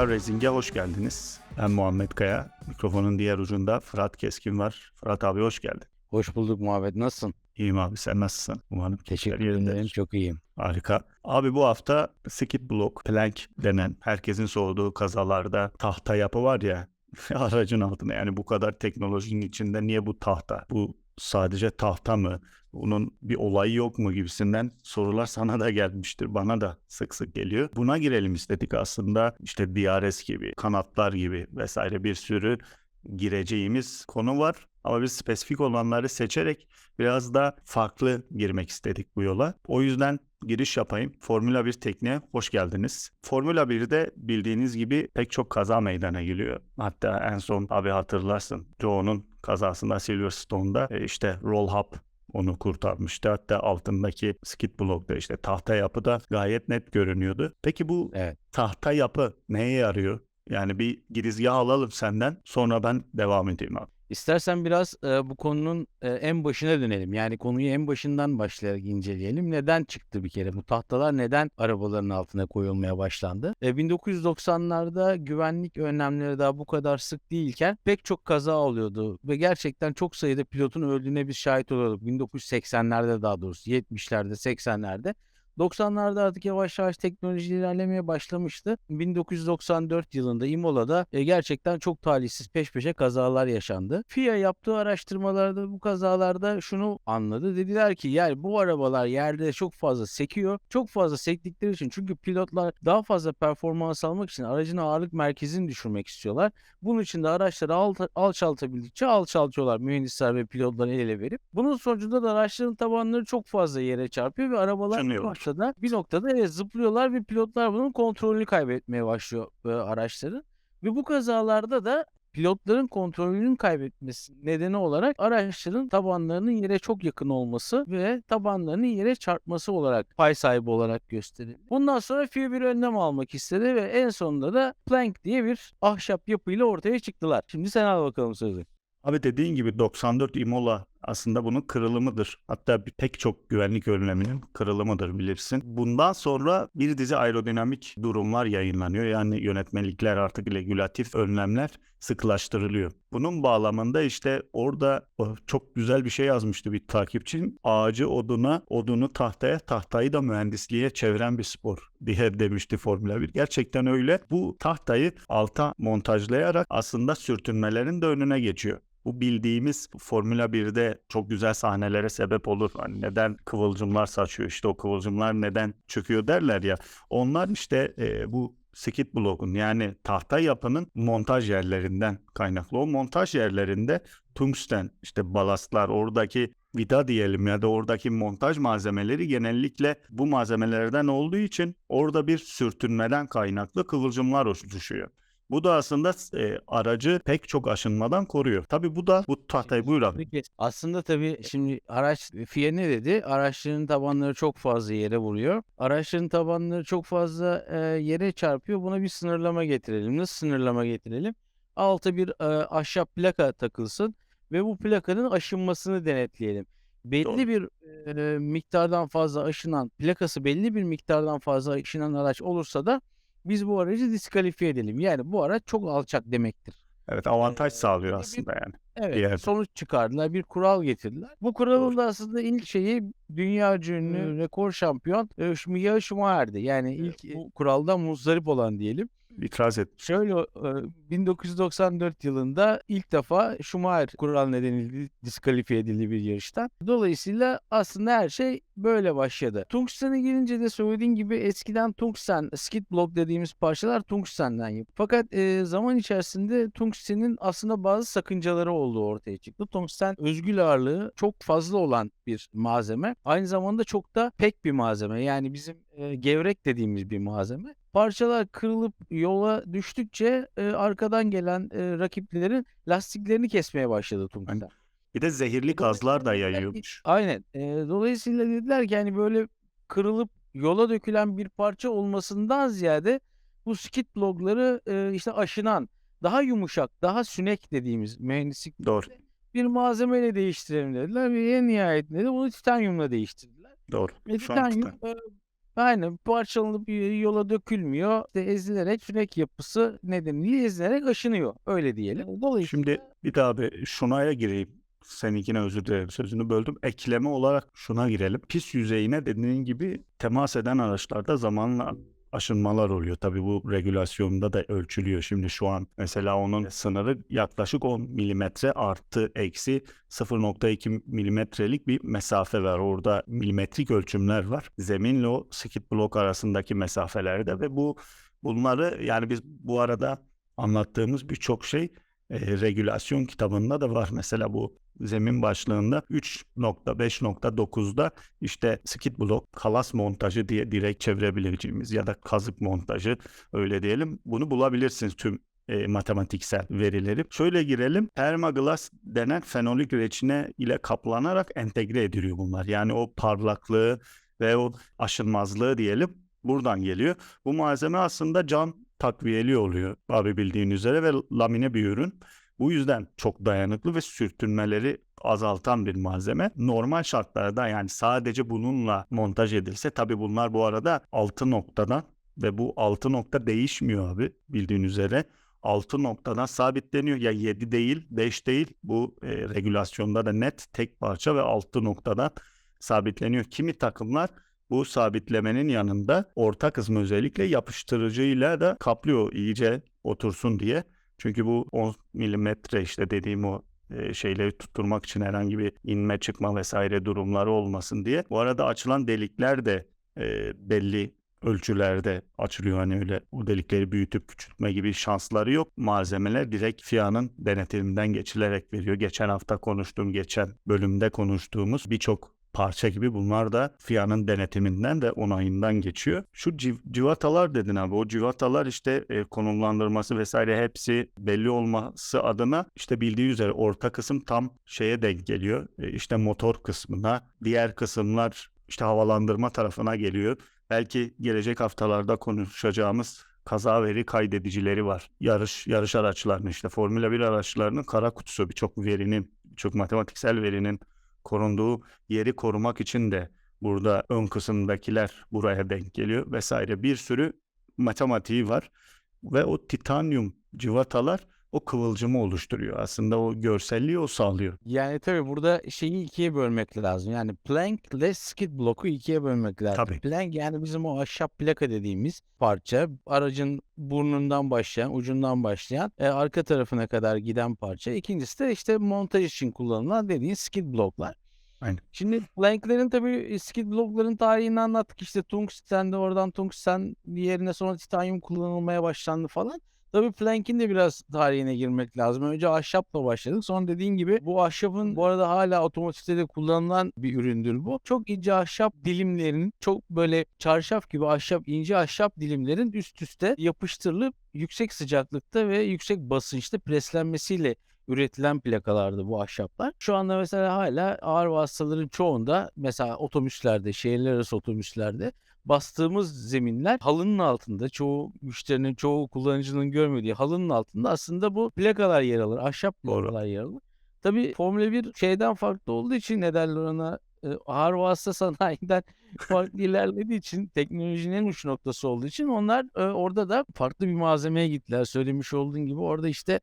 Car Racing'e hoş geldiniz. Ben Muhammed Kaya. Mikrofonun diğer ucunda Fırat Keskin var. Fırat abi hoş geldin. Hoş bulduk Muhammad. Nasılsın? İyiyim abi sen nasılsın? Umarım Teşekkür ederim. Çok iyiyim. Harika. Abi bu hafta skid block, plank denen herkesin sorduğu kazalarda tahta yapı var ya aracın altında yani bu kadar teknolojinin içinde niye bu tahta? Bu sadece tahta mı? Bunun bir olayı yok mu gibisinden sorular sana da gelmiştir. Bana da sık sık geliyor. Buna girelim istedik aslında. İşte DRS gibi, kanatlar gibi vesaire bir sürü gireceğimiz konu var. Ama biz spesifik olanları seçerek biraz da farklı girmek istedik bu yola. O yüzden giriş yapayım. Formula 1 tekniğe hoş geldiniz. Formula 1'de bildiğiniz gibi pek çok kaza meydana geliyor. Hatta en son abi hatırlarsın Joe'nun kazasında Silverstone'da e, işte roll hub onu kurtarmıştı. Hatta altındaki skid block'ta işte tahta yapı da gayet net görünüyordu. Peki bu Evet. tahta yapı neye yarıyor? Yani bir girizgah alalım senden sonra ben devam edeyim abi. İstersen biraz e, bu konunun e, en başına dönelim. Yani konuyu en başından başlayarak inceleyelim. Neden çıktı bir kere? Bu tahtalar neden arabaların altına koyulmaya başlandı? E, 1990'larda güvenlik önlemleri daha bu kadar sık değilken pek çok kaza oluyordu. Ve gerçekten çok sayıda pilotun öldüğüne biz şahit oluyorduk. 1980'lerde daha doğrusu 70'lerde 80'lerde. 90'larda artık yavaş yavaş teknoloji ilerlemeye başlamıştı. 1994 yılında Imola'da e, gerçekten çok talihsiz peş peşe kazalar yaşandı. FIA yaptığı araştırmalarda bu kazalarda şunu anladı. Dediler ki yani bu arabalar yerde çok fazla sekiyor. Çok fazla sektikleri için çünkü pilotlar daha fazla performans almak için aracın ağırlık merkezini düşürmek istiyorlar. Bunun için de araçları alt, alçaltabildikçe alçaltıyorlar mühendisler ve pilotlar el ele verip. Bunun sonucunda da araçların tabanları çok fazla yere çarpıyor ve arabalar Çınlıyorlar. noktada, bir noktada evet, zıplıyorlar ve pilotlar bunun kontrolünü kaybetmeye başlıyor e, araçların. Ve bu kazalarda da pilotların kontrolünün kaybetmesi nedeni olarak araçların tabanlarının yere çok yakın olması ve tabanlarının yere çarpması olarak pay sahibi olarak gösterildi. Bundan sonra FIA bir önlem almak istedi ve en sonunda da plank diye bir ahşap yapıyla ortaya çıktılar. Şimdi sen al bakalım sözü. Abi dediğin gibi 94 Imola aslında bunun kırılımıdır. Hatta pek çok güvenlik önleminin kırılımıdır bilirsin. Bundan sonra bir dizi aerodinamik durumlar yayınlanıyor. Yani yönetmelikler artık regülatif önlemler sıklaştırılıyor. Bunun bağlamında işte orada o çok güzel bir şey yazmıştı bir takipçim. Ağacı oduna, odunu tahtaya, tahtayı da mühendisliğe çeviren bir spor diye demişti Formula 1. Gerçekten öyle. Bu tahtayı alta montajlayarak aslında sürtünmelerin de önüne geçiyor. Bu bildiğimiz Formula 1'de çok güzel sahnelere sebep olur. Hani neden kıvılcımlar saçıyor işte o kıvılcımlar neden çıkıyor derler ya. Onlar işte e, bu skid block'un yani tahta yapının montaj yerlerinden kaynaklı. O montaj yerlerinde tungsten işte balastlar oradaki vida diyelim ya da oradaki montaj malzemeleri genellikle bu malzemelerden olduğu için orada bir sürtünmeden kaynaklı kıvılcımlar oluşuyor. Bu da aslında e, aracı pek çok aşınmadan koruyor. Tabii bu da bu tahtayı buyur abi. Peki aslında tabii şimdi araç FIA ne dedi? Araçların tabanları çok fazla yere vuruyor. Araçların tabanları çok fazla e, yere çarpıyor. Buna bir sınırlama getirelim. Nasıl sınırlama getirelim? Alta bir e, ahşap plaka takılsın ve bu plakanın aşınmasını denetleyelim. Belli Doğru. bir e, miktardan fazla aşınan, plakası belli bir miktardan fazla aşınan araç olursa da biz bu aracı diskalifiye edelim. Yani bu araç çok alçak demektir. Evet avantaj Ee, sağlıyor bir- aslında yani. Evet, yerde. sonuç çıkardılar, bir kural getirdiler. Bu kuralın da aslında ilk şeyi dünya ünlü rekor şampiyon Michael Schumacher'di. Yani ilk Evet, bu kuraldan muzdarip olan diyelim. İtiraz et. Şöyle e, 1994 yılında ilk defa Schumacher kural nedeniyle diskalifiye edildi bir yarıştan. Dolayısıyla aslında her şey böyle başladı. Tungsten'e gelince de söylediğin gibi eskiden tungsten, skid block dediğimiz parçalar tungstenden yapılıyor. Fakat e, zaman içerisinde tungstenin aslında bazı sakıncaları olduğu ortaya çıktı. Tungsten özgül ağırlığı çok fazla olan bir malzeme. Aynı zamanda çok da pek bir malzeme. Yani bizim e, gevrek dediğimiz bir malzeme. Parçalar kırılıp yola düştükçe e, arkadan gelen e, rakiplerin lastiklerini kesmeye başladı tungsten. Bir de zehirli gazlar da yayıyormuş. Aynen. E, dolayısıyla dediler ki hani böyle kırılıp yola dökülen bir parça olmasından ziyade bu skid blokları e, işte aşınan daha yumuşak, daha sünek dediğimiz mühendislik Doğru. bir malzemeyle değiştirelim dediler ve en nihayetinde de bunu titanyumla değiştirdiler. Doğru. Ve Şu titanyum e, Aynen parçalanıp yola dökülmüyor. İşte ezilerek frek yapısı nedeniyle ezilerek aşınıyor. Öyle diyelim. Dolayısıyla Şimdi bir daha bir şunaya gireyim. Seninkine özür dilerim sözünü böldüm. Ekleme olarak şuna girelim. Pist yüzeyine dediğin gibi temas eden araçlarda zamanla aşınmalar oluyor. Tabii bu regülasyonda da ölçülüyor. Şimdi şu an mesela onun sınırı yaklaşık 10 milimetre artı eksi 0.2 milimetrelik bir mesafe var. Orada milimetrik ölçümler var. Zeminle o skid block arasındaki mesafelerde ve bu bunları yani biz bu arada anlattığımız birçok şey e, regülasyon kitabında da var. Mesela bu zemin başlığında 3.5.9'da işte skid block, kalas montajı diye direkt çevirebileceğimiz ya da kazık montajı öyle diyelim. Bunu bulabilirsiniz tüm e, matematiksel verileri. Şöyle girelim. Permaglass denen fenolik reçine ile kaplanarak entegre ediliyor bunlar. Yani o parlaklığı ve o aşınmazlığı diyelim buradan geliyor. Bu malzeme aslında cam takviyeli oluyor abi bildiğin üzere ve lamine bir ürün. Bu yüzden çok dayanıklı ve sürtünmeleri azaltan bir malzeme. Normal şartlarda yani sadece bununla montaj edilse tabi bunlar bu arada 6 noktadan ve bu 6 nokta değişmiyor abi bildiğin üzere. 6 noktadan sabitleniyor. Ya 7 değil, 5 değil. Bu e, regülasyonda da net tek parça ve 6 noktadan sabitleniyor. Kimi takımlar bu sabitlemenin yanında orta kısmı özellikle yapıştırıcıyla da kaplıyor iyice otursun diye. Çünkü bu 10 milimetre işte dediğim o e, şeyleri tutturmak için herhangi bir inme çıkma vesaire durumları olmasın diye. Bu arada açılan delikler de e, belli ölçülerde açılıyor. Hani öyle o delikleri büyütüp küçültme gibi şansları yok. Malzemeler direkt FIA'nın denetiminden geçilerek veriyor. Geçen hafta konuştuğum, geçen bölümde konuştuğumuz birçok parça gibi bunlar da FIA'nın denetiminden de onayından geçiyor. Şu civ- civatalar dedin abi. O civatalar işte e, konumlandırması vesaire hepsi belli olması adına işte bildiği üzere orta kısım tam şeye denk geliyor. E, işte motor kısmına, diğer kısımlar işte havalandırma tarafına geliyor. Belki gelecek haftalarda konuşacağımız kaza veri kaydedicileri var. Yarış yarış araçlarının işte Formula 1 araçlarının kara kutusu birçok verinin, çok matematiksel verinin korunduğu yeri korumak için de burada ön kısımdakiler buraya denk geliyor vesaire. Bir sürü matematiği var ve o titanyum civatalar o kıvılcımı oluşturuyor. Aslında o görselliği o sağlıyor. Yani tabii burada şeyi ikiye bölmek lazım. Yani plank ile skid block'u ikiye bölmek lazım. Tabii. Plank yani bizim o ahşap plaka dediğimiz parça. Aracın burnundan başlayan, ucundan başlayan, e, arka tarafına kadar giden parça. İkincisi de işte montaj için kullanılan dediğin skid block'lar. Aynen. Şimdi planklerin tabii skid blockların tarihini anlattık. İşte tungsten de oradan tungsten yerine sonra titanyum kullanılmaya başlandı falan. Tabii plank'in de biraz tarihine girmek lazım. Önce ahşapla başladık. Sonra dediğin gibi bu ahşabın bu arada hala otomotivde de kullanılan bir üründür bu. Çok ince ahşap dilimlerin çok böyle çarşaf gibi ahşap ince ahşap dilimlerin üst üste yapıştırılıp yüksek sıcaklıkta ve yüksek basınçta preslenmesiyle üretilen plakalardı bu ahşaplar. Şu anda mesela hala ağır vasıtaların çoğunda mesela otobüslerde, şehirler arası otobüslerde bastığımız zeminler halının altında çoğu müşterinin çoğu kullanıcının görmediği halının altında aslında bu plakalar yer alır. Ahşap plakalar yer alır. Tabii Formula 1 şeyden farklı olduğu için ne derler ona e, ağır vasıta sanayinden farklı ilerlediği için teknolojinin en uç noktası olduğu için onlar e, orada da farklı bir malzemeye gittiler. Söylemiş olduğun gibi orada işte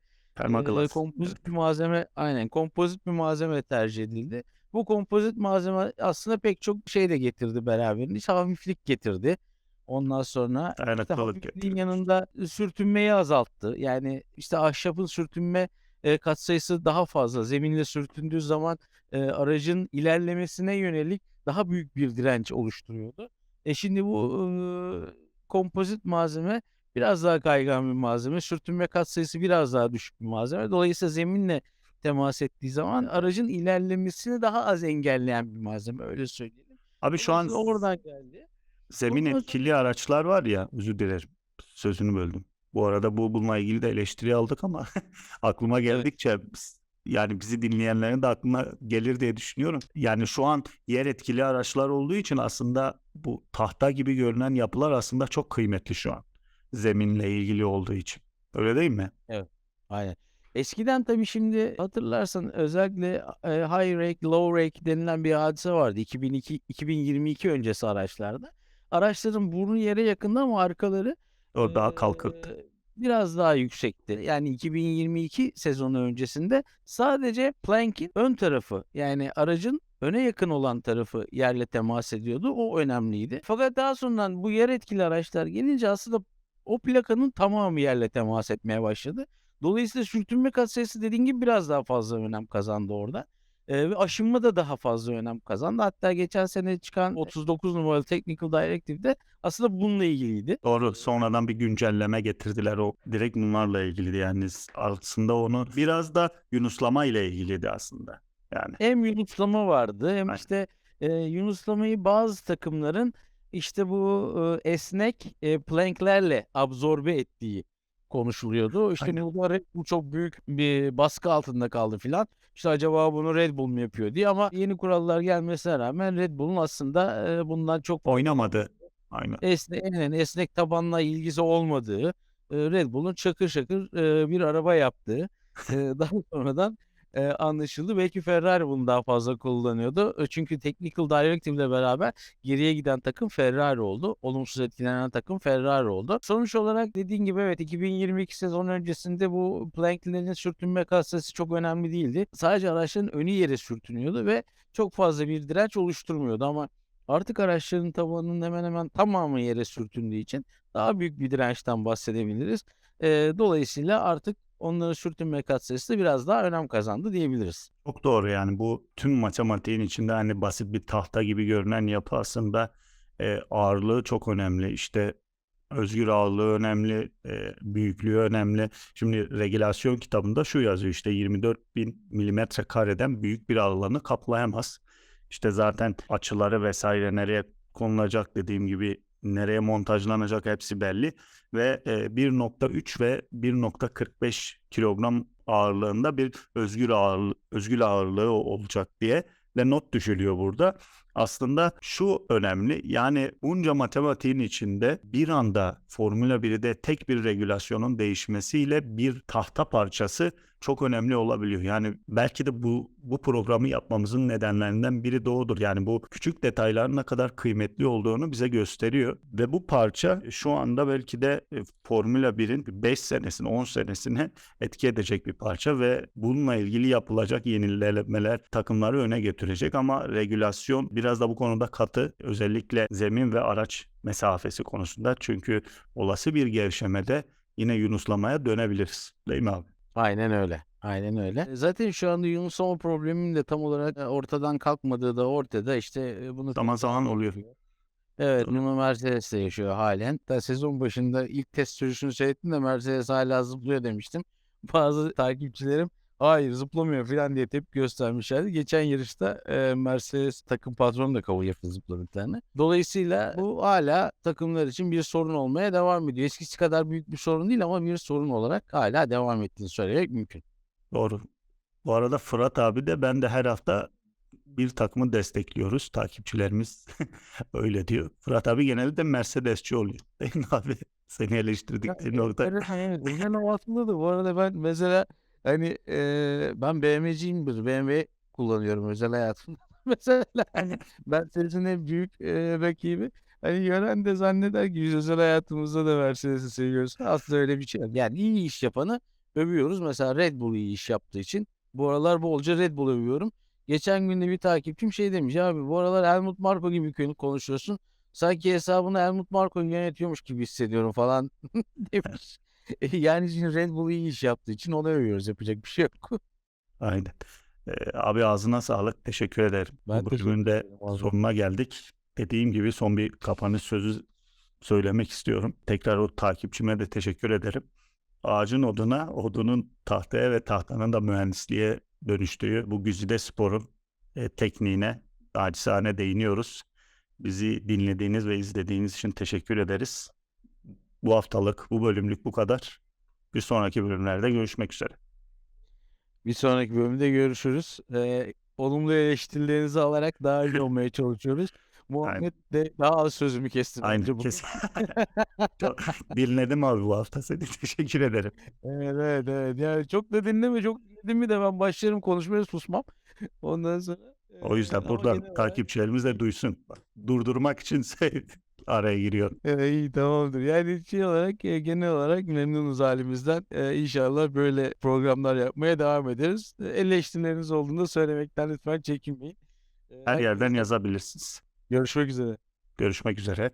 e, kompozit bir malzeme aynen kompozit bir malzeme tercih edildi. Bu kompozit malzeme aslında pek çok şey de getirdi beraberinde. İşte hafiflik getirdi. Ondan sonra işte hafifliğin yanında sürtünmeyi azalttı. Yani işte ahşabın sürtünme e, katsayısı daha fazla. Zeminle sürtündüğü zaman e, aracın ilerlemesine yönelik daha büyük bir direnç oluşturuyordu. E şimdi bu e, kompozit malzeme biraz daha kaygan bir malzeme. Sürtünme katsayısı biraz daha düşük bir malzeme. Dolayısıyla zeminle temas ettiği zaman aracın ilerlemesini daha az engelleyen bir malzeme öyle söyleyelim. Abi şu an oradan geldi. zemin sonra- etkili araçlar var ya özür dilerim sözünü böldüm. Bu arada bu bununla ilgili de eleştiri aldık ama aklıma geldikçe yani bizi dinleyenlerin de aklına gelir diye düşünüyorum. Yani şu an yer etkili araçlar olduğu için aslında bu tahta gibi görünen yapılar aslında çok kıymetli şu an. Zeminle ilgili olduğu için. Öyle değil mi? Aynen. Eskiden tabii şimdi hatırlarsan özellikle e, high rake, low rake denilen bir hadise vardı 2002 2022 öncesi araçlarda. araçların burnu yere yakındı ama arkaları O daha kalkıktı. Eee, biraz daha yüksekti. Yani 2022 sezonu öncesinde sadece plank'in ön tarafı yani aracın öne yakın olan tarafı yerle temas ediyordu. O önemliydi. Fakat daha sonradan bu yer etkili araçlar gelince aslında o plakanın tamamı yerle temas etmeye başladı. Dolayısıyla sürtünme kat sayısı dediğin gibi biraz daha fazla önem kazandı orada. Eee, ve aşınma da daha fazla önem kazandı. Hatta geçen sene çıkan 39 numaralı Technical Directive'de aslında bununla ilgiliydi. Doğru. Sonradan bir güncelleme getirdiler. O direkt bunlarla ilgiliydi. Yani aslında onu biraz da yunuslama ile ilgiliydi aslında. Yani Hem yunuslama vardı hem Aynen. işte eee, yunuslamayı bazı takımların işte bu eee, esnek eee, planklerle absorbe ettiği konuşuluyordu. İşte burada Red Bull çok büyük bir baskı altında kaldı filan. İşte acaba bunu Red Bull mu yapıyor diye ama yeni kurallar gelmesine rağmen Red Bull'un aslında bundan çok oynamadı. Aynen. esnek, aynen esnek tabanla ilgisi olmadığı, Red Bull'un çakır çakır bir araba yaptığı daha sonradan eee, anlaşıldı. Belki Ferrari bunu daha fazla kullanıyordu. E, Çünkü Technical Directive ile beraber geriye giden takım Ferrari oldu. Olumsuz etkilenen takım Ferrari oldu. Sonuç olarak dediğin gibi evet 2022 sezon öncesinde bu planklerin sürtünme katsayısı çok önemli değildi. Sadece araçların önü yere sürtünüyordu ve çok fazla bir direnç oluşturmuyordu ama Artık araçların tabanının hemen hemen tamamı yere sürtündüğü için daha büyük bir dirençten bahsedebiliriz. Eee, dolayısıyla artık onların sürtünme katsayısı da biraz daha önem kazandı diyebiliriz. Çok doğru yani bu tüm matematiğin içinde hani basit bir tahta gibi görünen yapı aslında e, ağırlığı çok önemli. İşte özgür ağırlığı önemli, e, büyüklüğü önemli. Şimdi regülasyon kitabında şu yazıyor işte 24 bin milimetre kareden büyük bir alanı kaplayamaz. İşte zaten açıları vesaire nereye konulacak dediğim gibi nereye montajlanacak hepsi belli ve e, 1.3 ve 1.45 kilogram ağırlığında bir özgür ağırlığı, özgül ağırlığı olacak diye de not düşülüyor burada. Aslında şu önemli yani bunca matematiğin içinde bir anda Formula 1'de tek bir regülasyonun değişmesiyle bir tahta parçası çok önemli olabiliyor. Yani belki de bu bu programı yapmamızın nedenlerinden biri de odur. Yani bu küçük detayların ne kadar kıymetli olduğunu bize gösteriyor. Ve bu parça şu anda belki de e, Formula 1'in 5 senesini 10 senesine etki edecek bir parça ve bununla ilgili yapılacak yenilemeler takımları öne getirecek ama regülasyon biraz da bu konuda katı özellikle zemin ve araç mesafesi konusunda çünkü olası bir gevşemede yine yunuslamaya dönebiliriz. Değil mi abi? Aynen öyle. Aynen öyle. E, Zaten şu anda yunuslama probleminin de tam olarak e, ortadan kalkmadığı da ortada. İşte e, bunu Zaman zaman oluyor. Evet, bunu Mercedes de yaşıyor halen. Da sezon başında ilk test sürüşünü seyrettim de Mercedes hala zıplıyor demiştim. Bazı takipçilerim hayır zıplamıyor falan diye tepki göstermişlerdi. Geçen yarışta e, Mercedes takım patronu da kabul yaptı zıpladı bir tane. Dolayısıyla bu hala takımlar için bir sorun olmaya devam ediyor. Eskisi kadar büyük bir sorun değil ama bir sorun olarak hala devam ettiğini söylemek mümkün. Doğru. Bu arada Fırat abi de ben de her hafta bir takımı destekliyoruz. Takipçilerimiz öyle diyor. Fırat abi genelde Mercedesçi oluyor. Değil mi abi? Seni eleştirdikleri nokta. Evet, evet. Özel havasında da bu arada ben mesela hani eee, ben BMW'ciyimdir. BMW kullanıyorum özel hayatımda. Mesela hani Mercedes'in en büyük eee, rakibi. Hani gören de zanneder ki biz özel hayatımızda da Mercedes'i seviyoruz. Aslında öyle bir şey yok. Yani iyi iş yapanı övüyoruz. Mesela Red Bull iyi iş yaptığı için. Bu aralar bolca Red Bull övüyorum. Geçen gün de bir takipçim şey demiş abi bu aralar Helmut Marko gibi konu- konuşuyorsun. Sanki hesabını Helmut Marko yönetiyormuş gibi hissediyorum falan demiş. Yani şimdi Red Bull iyi iş yaptığı için onu övüyoruz. Yapacak bir şey yok. Aynen. Ee, abi ağzına sağlık. Teşekkür ederim. Ben Bu bölümün de sonuna geldik. Dediğim gibi son bir kapanış sözü söylemek istiyorum. Tekrar o takipçime de teşekkür ederim. Ağacın oduna, odunun tahtaya ve tahtanın da mühendisliğe dönüştüğü bu güzide sporun e, tekniğine acizane değiniyoruz. Bizi dinlediğiniz ve izlediğiniz için teşekkür ederiz. Bu haftalık, bu bölümlük bu kadar. Bir sonraki bölümlerde görüşmek üzere. Bir sonraki bölümde görüşürüz. Ee, olumlu eleştirilerinizi alarak daha iyi olmaya çalışıyoruz. Muhammed de daha az sözümü kesti bence Aynen kesin. Çok dinledim abi bu hafta seni. Teşekkür ederim. Evet evet evet. Yani çok da dinleme çok dinledim mi de ben başlarım konuşmaya susmam. Ondan sonra. O yüzden ama buradan takipçilerimiz de duysun. Durdurmak için araya giriyor. Evet, iyi tamamdır. Yani şey olarak e, genel olarak memnunuz halimizden. E, inşallah böyle programlar yapmaya devam ederiz. E, eleştirileriniz olduğunda söylemekten lütfen çekinmeyin. E, Her yerden yazabilirsiniz. Görüşmek üzere. Görüşmek üzere.